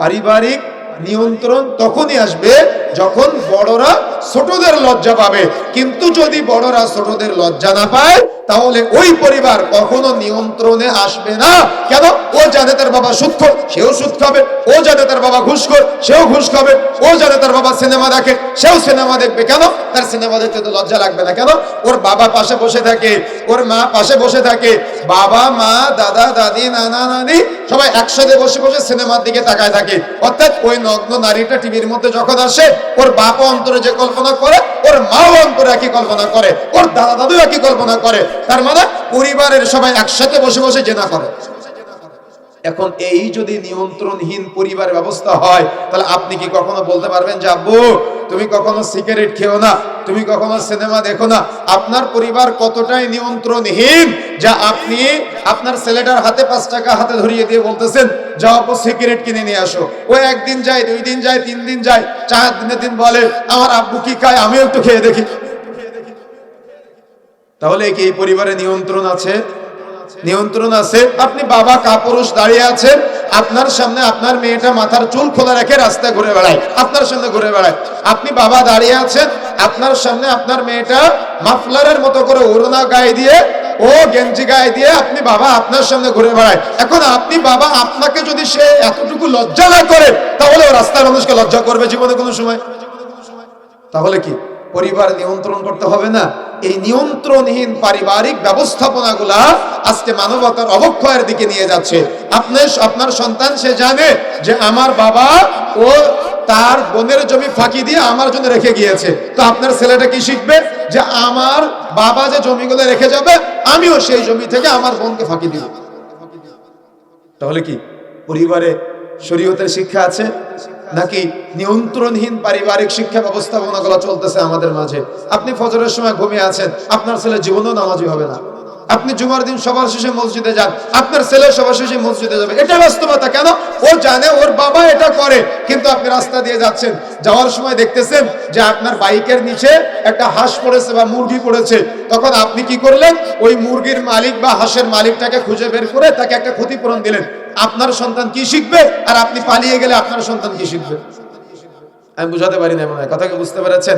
পারিবারিক নিয়ন্ত্রণ তখনই আসবে যখন বড়রা ছোটদের লজ্জা পাবে। কিন্তু যদি বড়রা ছোটদের লজ্জা না পায় তাহলে ওই পরিবার কখনো নিয়ন্ত্রণে আসবে না। কেন? ও জানে তার বাবা সুদ খায়, সেও সুদ খাবে ও জানে তার বাবা ঘুষ খোর সেও ঘুষ খাবে ও জানে তার বাবা সিনেমা দেখে সেও সিনেমা দেখবে। কেন? তার সিনেমা দেখতে তো লজ্জা লাগবে না। কেন? ওর বাবা পাশে বসে থাকে ওর মা পাশে বসে থাকে। বাবা মা দাদা দাদি নানা নানি সবাই একসাথে বসে বসে সিনেমার দিকে তাকায় থাকে। অর্থাৎ ওই নগ্ন নারীটা টিভির মধ্যে যখন আসে ওর বাপ অন্তরে যে কল্পনা করে ওর মাও অন্তরে একই কল্পনা করে ওর দাদা দাদু একই কল্পনা করে। তার মানে পরিবারের সবাই একসাথে বসে বসে জেনা করে। এখন এই যদি নিয়ন্ত্রণহীন পরিবার ব্যবস্থা হয়, তাহলে আপনি কি কখনো বলতে পারবেন যে, আব্বু, তুমি কখনো সিগারেট খেও না, তুমি কখনো সিনেমা দেখো না, আপনার পরিবার কতটাই নিয়ন্ত্রণহীন যা আপনি আপনার ছেলেটার হাতে পাঁচ টাকা হাতে ধরিয়ে দিয়ে বলতেছেন, যাও আপু সিগারেট কিনে নিয়ে আসো। ও একদিন যায়, দুই দিন যায়, তিন দিন যায়, চার দিনে দিন বলে, আমার আব্বু কি খায়, আমিও একটু খেয়ে দেখি। তাহলে কি এই পরিবারে নিয়ন্ত্রণ আছে? নিয়ন্ত্রণ আছে। আপনি বাবা কাপুরুষ দাঁড়িয়ে আছেন, আপনার সামনে আপনার মেয়েটা মাথার চুল খোলা রেখে রাস্তায় ঘুরে বেড়ায়, আপনার সামনে ঘুরে বেড়ায়। আপনি বাবা দাঁড়িয়ে আছেন, আপনার সামনে আপনার মেয়েটা মাফলারের মতো করে ওড়না গায়ে দিয়ে, ও গেঞ্জি গায়ে দিয়ে আপনি বাবা আপনার সামনে ঘুরে বেড়ায়। এখন আপনি বাবা আপনাকে যদি সে এতটুকু লজ্জা না করে, তাহলে ও রাস্তার মানুষকে লজ্জা করবে জীবনে কোনো সময়। তাহলে কি পরিবার নিয়ন্ত্রণ করতে হবে না? এই নিয়ন্ত্রণহীন পারিবারিক ব্যবস্থাপনাগুলা আজকে মানবতার অবক্ষয়ের দিকে নিয়ে যাচ্ছে। আপনার আপনার সন্তান, সে জানে যে আমার বাবা ও তার বোনের জমি ফাঁকি দিয়ে আমার জন্য রেখে গিয়েছে। তো আপনার ছেলেটা কি শিখবে? যে আমার বাবা যে জমিগুলো রেখে যাবে, আমিও সেই জমি থেকে আমার বোনকে ফাঁকি দিব। তাহলে কি? পরিবারে শরীয়তের শিক্ষা আছে? নাকি নিয়ন্ত্রণহীন পারিবারিক শিক্ষা ব্যবস্থাপনাগুলো চলতেছে আমাদের মাঝে? আপনি ফজরের সময় ঘুমিয়ে আছেন, আপনার ছেলে জীবনেও নামাজি হবে না। আপনি জুমার দিন সবার শেষে মসজিদে যান, আপনার ছেলে সবার শেষে মসজিদে যাবে। এটা বাস্তবতা কেন? ও জানে, ওর বাবা এটা করে, কিন্তু আপনি রাস্তা দিয়ে যাচ্ছেন। যাওয়ার সময় দেখতেছেন যে আপনার বাইকের নিচে একটা হাঁস পড়েছে বা মুরগি পড়েছে। তখন আপনি কি করলেন? ওই মুরগির মালিক বা হাঁসের মালিকটাকে খুঁজে বের করে তাকে একটা ক্ষতিপূরণ দিলেন। আপনার সন্তান কি শিখবে? আর আপনি পালিয়ে গেলে আপনার সন্তান কি শিখবে? আমি বুঝাতে পারি না মনে হয়। কথা কি বুঝতে পেরেছেন?